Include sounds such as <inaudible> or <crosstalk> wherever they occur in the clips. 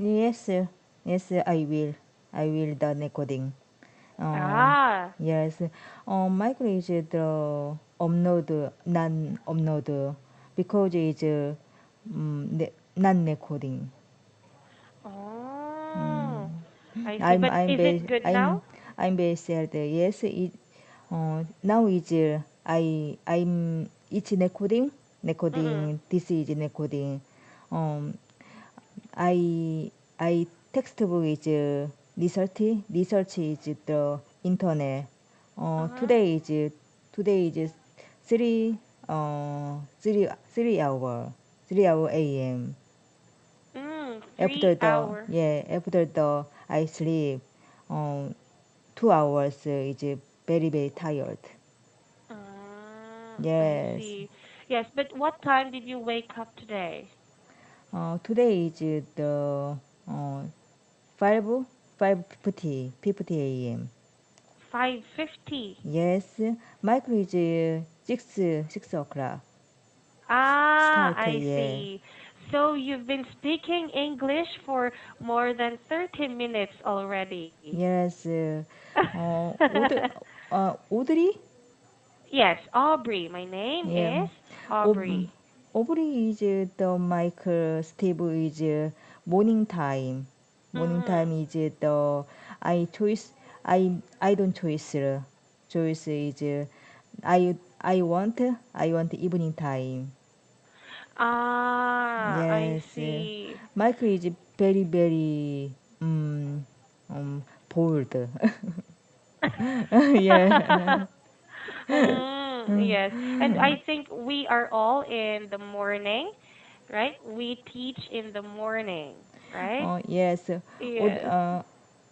Yes, yes, I will. I will the recording. Uh, Ah, Yes. Uh, Michael is the upload, non upload because it's um, non recording. oh, I see. I'm But I'm is it very good I'm now? I'm very sad. Yes, it uh, now is uh, I I'm it's recording Mm-mm. recording. This is recording. Um, I I textbook is uh, research research is the internet. Uh, Uh-huh. today is today is three uh three three hour three hour a.m. Mm, After the hour. yeah after the I sleep. Um, two hours uh, is very very tired. Ah, I Yes. Yes, but what time did you wake up today? Uh, today is the uh, five five fifty fifty a.m. 5:50. Yes, Michael is uh, six six o'clock. Ah, Start I yeah. see. So you've been speaking English for more than 30 minutes already. Yes. Uh, Aud- uh, Audrey. Yes, Aubrey. My name Yeah. is Ob- Aubrey. Aubrey is uh, the Michael. Steve is uh, morning time. Morning time Mm. is uh, the I choice. I I don't choice. uh, Choice is uh, I I want I want evening time. Ah, I Yes, uh, see. Michael is very, very um, um, bold. yeah. Mm, yes. And I think we are all in the morning, right? We teach in the morning, right? uh, yes. Yes. uh,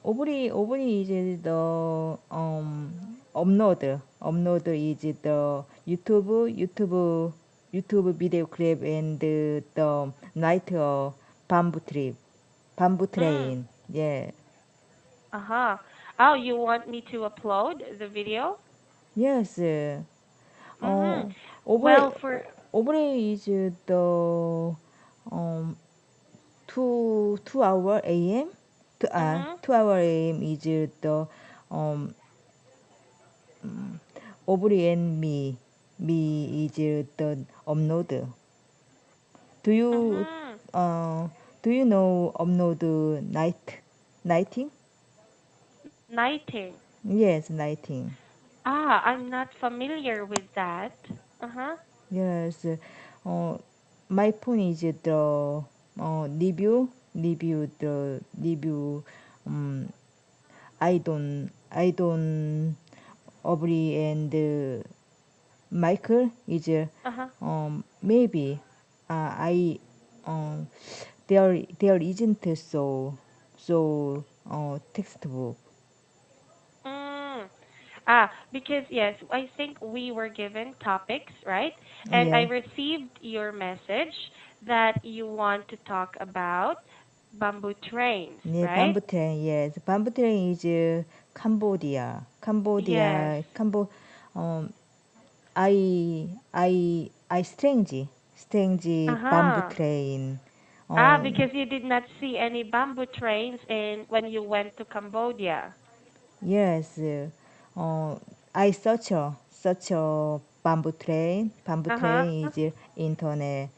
Aubrey, Aubrey is the um, upload. Upload is the YouTube, YouTube, YouTube video clip and the, the night uh, bamboo trip, bamboo Mm. train. Yeah. Uh-huh. Oh, you want me to upload the video? Yes. Uh, Mm-hmm. 어, 오브레, Well, for 오브레 is the um two two hour a.m. Two, uh, mm-hmm. two hour a.m. is the um Aubrey and me me is the upload. Do you Mm-hmm. uh do you know upload night nighting? Nighting. Yes, nighting. Ah, I'm not familiar with that. Uh-huh. Yes. Uh, my phone is the uh, review review the review um I don't I don't Aubrey and uh, Michael is uh, Uh-huh. um maybe uh, I um there there isn't so so uh, textbook. Ah, because yes, I think we were given topics, right? And I received your message that you want to talk about bamboo trains, yeah right? bamboo train yes bamboo train is uh, Cambodia Yes. Cambodia Cambo um I I I strange strange bamboo Uh-huh. train Ah, um because you did not see any bamboo trains in when you went to Cambodia. Yes, uh, I search a search bamboo train. Bamboo Uh-huh. train is internet.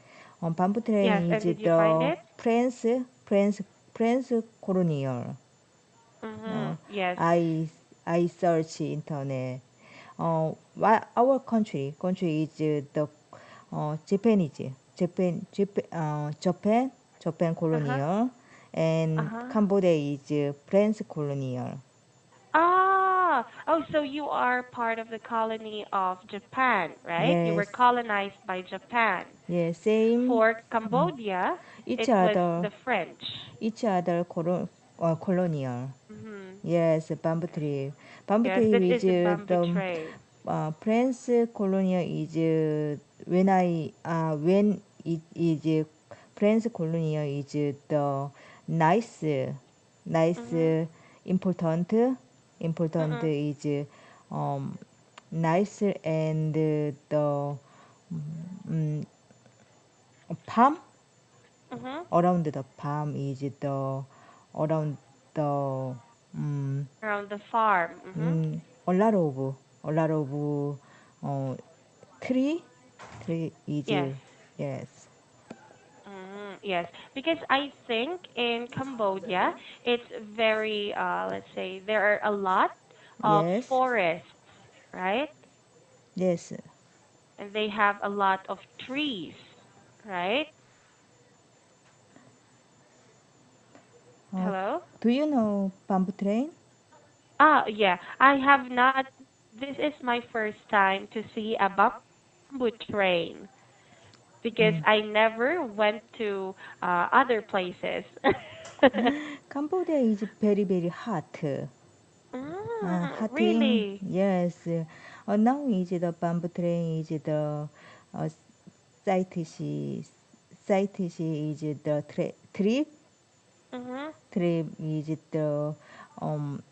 Um, bamboo Yes, train is and did you find the it? France France France colonial. Uh, Mm-hmm. Yes. I I search internet. Uh, why our country country is the uh, Japanese Japan Japan uh, Japan Japan Uh-huh. colonial and Uh-huh. Cambodia is France colonial. Ah, oh, so you are part of the colony of Japan, right? Yes. You were colonized by Japan. Yeah, same. For Cambodia, Each it was other, the French. each other colo- uh, colonial. Mm-hmm. Yes, bamboo tree. Bamboo Yes, tree is is uh, bamboo the train. uh, French colonial is uh, when I uh, when it is uh, French colonial is uh, the nice nice Mm-hmm. important important is uh, um nice and uh, the um, palm Mhm. around the palm is the around the um, Around the farm. Mhm. mm, a lot of a lot of uh, tree tree is Yes. yes Mm, yes, because I think in Cambodia it's very uh let's say there are a lot of yes forests, right? yes And they have a lot of trees, right? uh, Hello? do you know bamboo train Ah, yeah. I have not this is my first time to see a bamboo train because mm. I never went to uh other places. <laughs> Cambodia is very very hot uh, Mm, hotting really? yes uh, now is the bamboo train is the uh, site is the tra- trip Mhm. trip is the um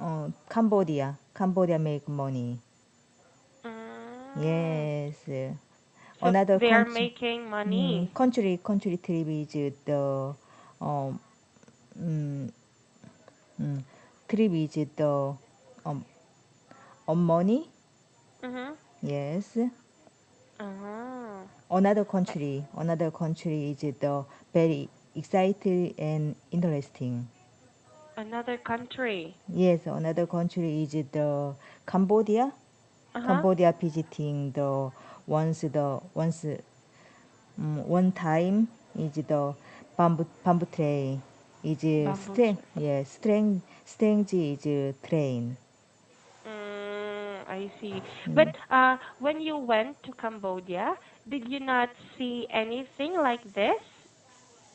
uh, Cambodia Cambodia make money Mm. yes another they are making mm, money. country country trip is the um mm, mm, trip is the um, on money Mhm. yes Uh-huh. another country another country is the very excited and interesting Another country. yes another country is the cambodia Uh-huh. cambodia visiting the once the once um, one time is the bamboo bamboo train is Bamboo strength tree. yes strength strength is train Mm, I see. But mm. uh, when you went to Cambodia, did you not see anything like this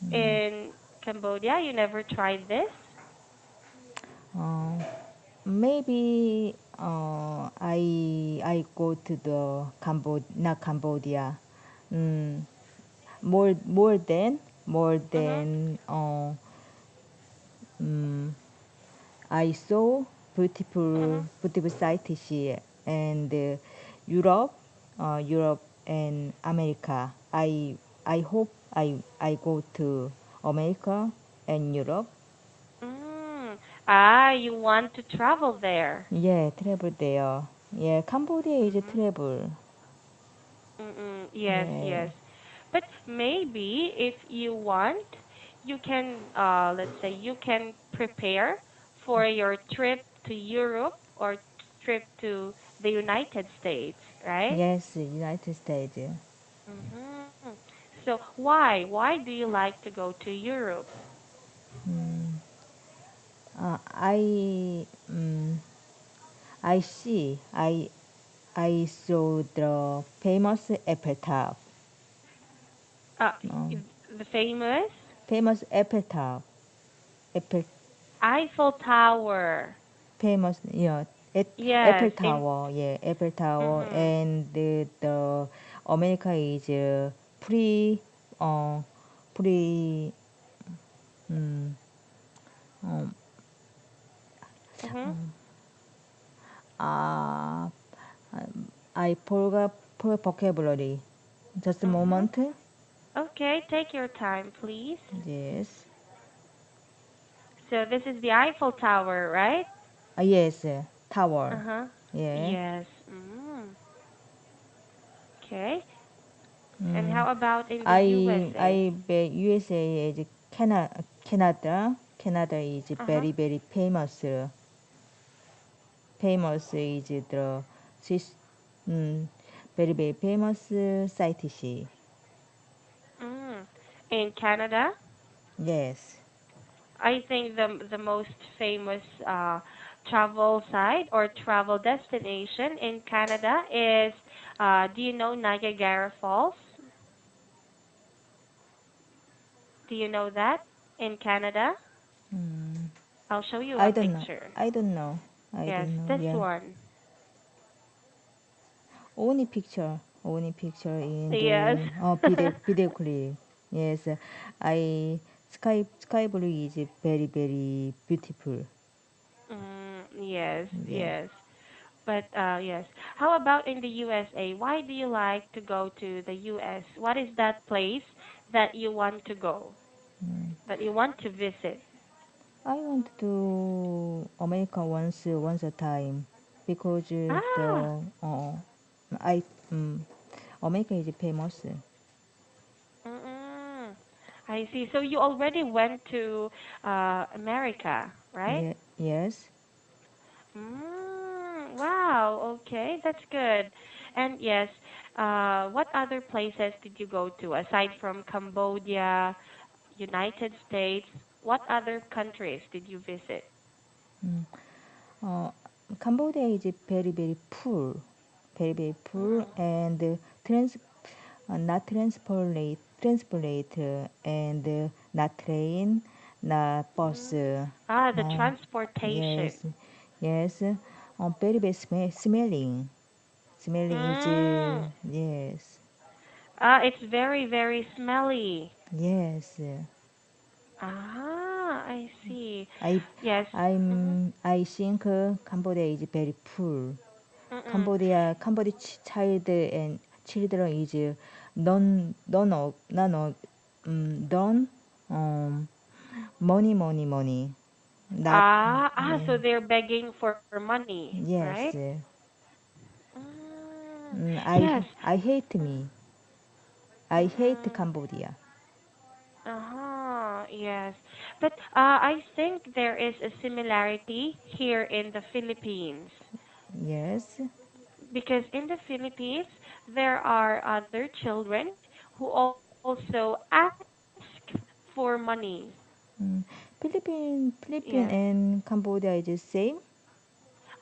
Mm. in Cambodia? You never tried this? Uh, maybe uh, I I go to the Cambodia, not Cambodia, mm, more more than more Mhm. than uh, mm, I saw beautiful Mhm. beautiful sights here and uh, Europe, uh, Europe and America. I I hope I I go to America and Europe. Ah, you want to travel there. Yeah, travel there. Yeah, Cambodia is a Mhm. travel. Mm-mm. Yes, Yeah. yes. But maybe if you want, you can, uh, let's say, you can prepare for your trip to Europe or trip to the United States, right? Yes, United States. Mm-hmm. So why? Why do you like to go to Europe? Uh, I mm, I see. I I saw the famous Tower. Uh, Um, the famous famous Eiffel Tower. Eiffel Tower. famous yeah. It, Eiffel Yes, in Tower. Yeah, Eiffel Tower. mm-hmm. And the, the America is uh, pre uh, pre mm, um, Mm-hmm. uh, I forgot forgot vocabulary. Just a Mm-hmm. moment. Okay, take your time, please. Yes. So this is the Eiffel Tower, right? Uh, yes. uh, Tower. Uh-huh. Yeah. Yes. Mm. Okay. And Mm. how about in the I USA? I bet USA is Canada. Canada. Canada is Uh-huh. very very famous. uh, Famous is the sis- mm, very very famous site. Mm. In Canada, Yes. I think the the most famous uh travel site or travel destination in Canada is uh do you know Niagara Falls? Do you know that in Canada? Mm. I'll show you a I don't know. I don't know. I Yes, don't know. this Yeah. one. Only picture, only picture in Yes. the <laughs> uh, video video clip. Yes, I sky sky blue is very very beautiful. Mm, yes, Yeah. yes. But uh yes. How about in the USA? Why do you like to go to the US? What is that place that you want to go, Mm. that you want to visit? I want to America once once a time because uh, Ah, the uh, I um, America is famous. mm-mm. I see. So you already went to uh, America, right? Yeah, yes. Mm, wow. Okay, that's good. And yes, uh, what other places did you go to aside from Cambodia, United States? What other countries did you visit? Cambodia is very very poor, very very poor and uh, trans uh, not transport transport uh, and uh, not train, not bus. Uh, Ah, the transportation. yes, yes. Uh, very very sm- smelling. Smelling is Mm. yes, Ah, it's very, very smelly. yes. Ah, I see. I Yes. I'm I think uh, Cambodia is very poor. Cambodia Cambodia ch- child and children is uh, none none of none of um, none um money money money not Ah, ah, yeah, so they're begging for money, right? yes Mm. mm, Yes. I I hate me I hate. Cambodia. Yes. But uh, I think there is a similarity here in the Philippines yes because in the Philippines there are other children who also ask for money. mm. Philippine. Philippine and Cambodia is the same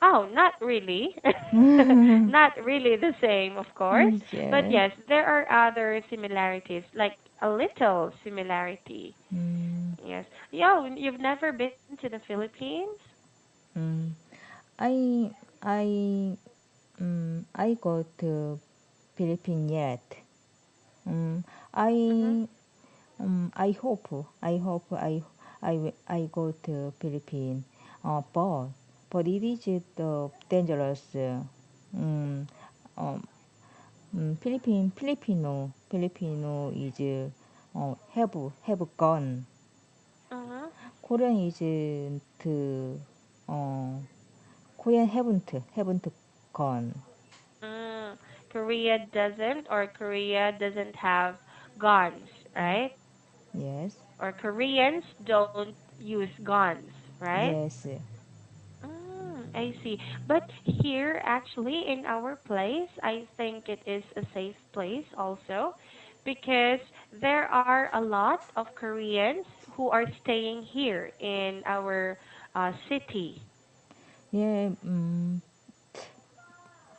Oh, not really. <laughs> Not really the same, of course. But yeah yes, there are other similarities, like a little similarity. Mm, Yes. Yo, you've never been to the Philippines? mm. I I mm, I go to Philippines yet Um. I um, I hope I hope I I I go to Philippines. Uh, but but it is uh, dangerous. Uh, um, um, um, Philippine Filipino Filipino is uh, have have gun. Mhm. Korean is to uh, Korean haven't haven't gun. Mm. Korea doesn't, or Korea doesn't have guns, right? Yes, Or Koreans don't use guns, right? yes, Mm, I see. But here, actually, in our place, I think it is a safe place also because there are a lot of Koreans who are staying here in our uh, city. yeah. Um,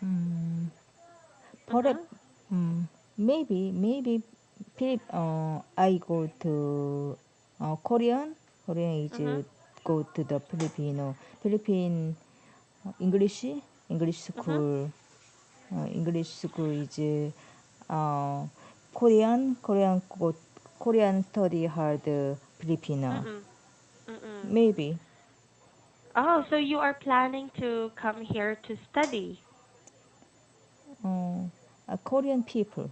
um, Perhaps, Mm-hmm. um, maybe, maybe, Philip, uh, I go to uh, Korean. Korean is Mm-hmm. uh, go to the Filipino, Philippine uh, English, English Mm-hmm. school. Uh, English school is uh, Korean, Korean go, Korean study hard uh, Filipino. Mm-mm. Mm-mm. Maybe, Oh, so you are planning to come here to study? uh, uh, Korean people.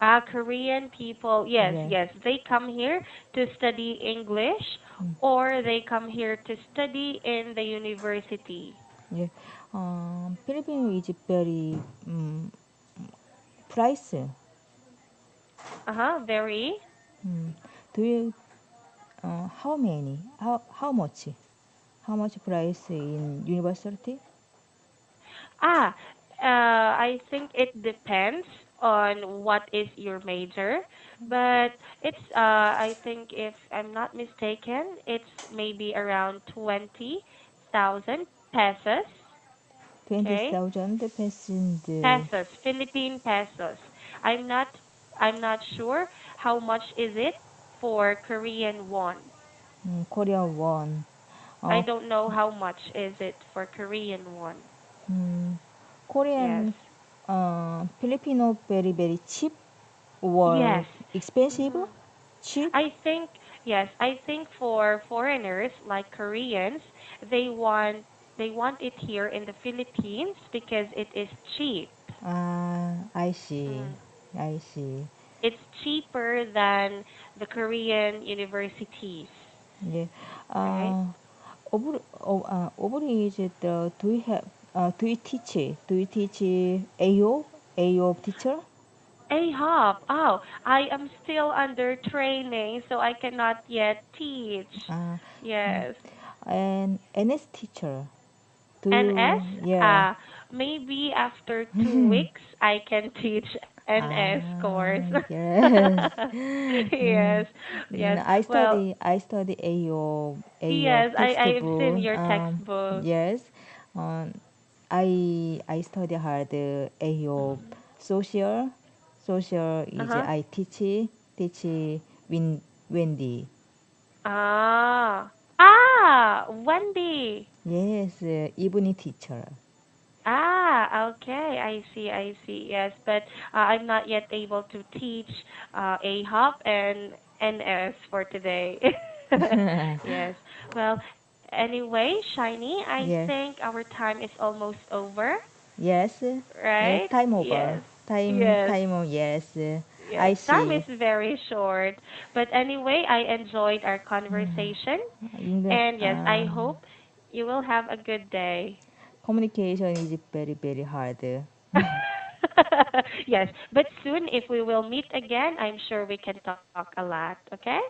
Uh, Korean people, yes, Yeah. yes, they come here to study English Mm, or they come here to study in the university. yeah. Um, Philippine is very um, price. Uh-huh, very. Mm. Do you uh, how many? How how much? How much price in university? Ah, uh, I think it depends on what is your major, but it's uh I think if I'm not mistaken, it's maybe around 20,000 pesos, Twenty okay? thousand percent Pesos, Philippine pesos. I'm not I'm not sure how much is it for Korean won. um, Korean won. I Uh, don't know how much is it for Korean won. Yes. Korean uh, Filipino very very cheap or Yes. expensive? Mhm. Cheap? I think yes, I think for foreigners like Koreans, they want they want it here in the Philippines because it is cheap. Ah, I see. Mm. I see. It's cheaper than the Korean universities, 예. right? 아, over, over is the, do you have, uh, do you teach, do you teach AO, AO teacher? AHOP. Oh, I am still under training, so I cannot yet teach. Uh, Yes. and NS teacher. Do NS? you, yeah. Uh, maybe after two <laughs> weeks I can teach NS course. Ah, <laughs> yes. <laughs> yes. Mm, Yes. I Well, study I study AO AO yes, I I've textbook. seen your Um, textbook. yes. Um, I I study hard AO social social is Uh-huh. I teach teach Win Wendy. Ah. Ah, Wendy. Yes, uh, evening teacher. Okay. I see. I see. Yes, but uh, I'm not yet able to teach uh, AHOP and NS for today. <laughs> <laughs> yes. Well, anyway, Shiny, I Yes. think our time is almost over, Yes. uh, right? time over. Yes. Time Yes. time yes. uh, Yes. I Time is very short. But anyway, I enjoyed our conversation. And yes, I uh, hope you will have a good day. Communication is very very hard. <laughs> yes, but soon if we will meet again, I'm sure we can talk a lot, okay?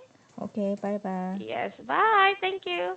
Okay, bye bye. Yes, bye. Thank you.